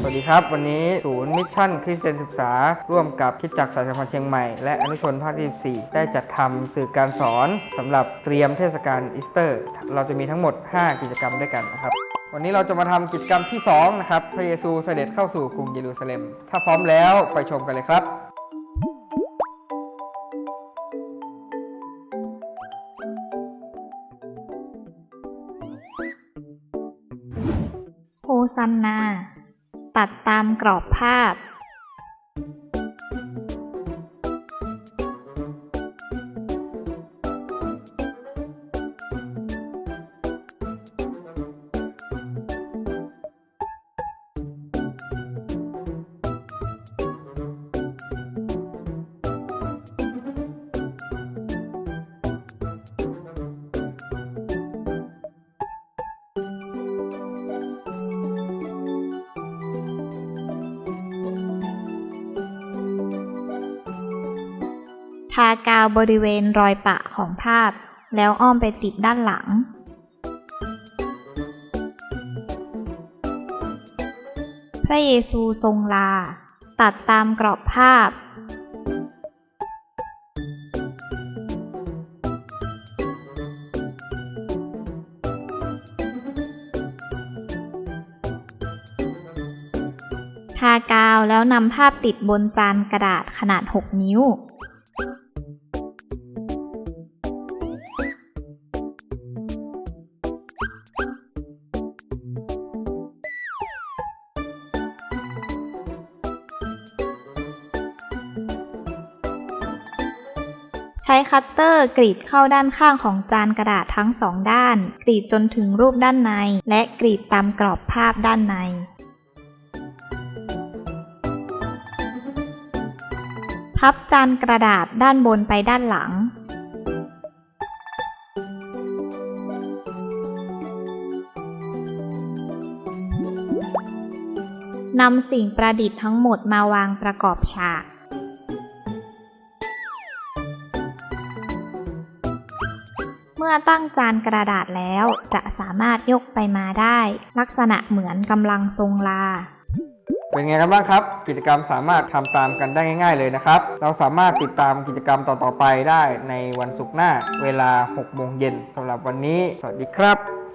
สวัสดีครับ วันนี้ศูนย์มิชชั่นคริสเตียนศึกษา ร่วมกับคิดจักรสายสัมพันธ์เชียงใหม่ และอนุชนภาคที่4ได้จัดทำสื่อการสอนสำหรับเตรียมเทศกาลอีสเตอร์ เราจะมีทั้งหมด 5 กิจกรรมด้วยกันนะครับ วันนี้เราจะมาทำกิจกรรมที่ 2 นะครับ พระเยซูเสด็จเข้าสู่กรุงเยรูซาเล็ม ถ้าพร้อมแล้วไปชมกันเลยครับโฮซันนา ตัดตามกรอบภาพ ทากาวบริเวณรอยปะของภาพ แล้วอ้อมไปติดด้านหลัง พระเยซูทรงลา ตัดตามกรอบภาพ ทากาวแล้วนำภาพติดบนจานกระดาษขนาด 6 นิ้ว ใช้คัตเตอร์กรีดเข้าด้านข้างของจานกระดาษทั้งสองด้าน กรีดจนถึงรูปด้านใน และกรีดตามกรอบภาพด้านในพับจานกระดาษด้านบนไปด้านหลัง นำสิ่งประดิษฐ์ทั้งหมดมาวางประกอบฉาก เมื่อตั้งจานกระดาษแล้ว จะสามารถยกไปมาได้ ลักษณะเหมือนกำลังทรงลา เป็นไงกันบ้างครับ กิจกรรมสามารถทำตามกันได้ง่าย ๆเลยนะครับ เราสามารถติดตามกิจกรรมต่อๆไปได้ในวันศุกร์หน้า เวลา 6 โมงเย็นสำหรับวันนี้ สวัสดีครับ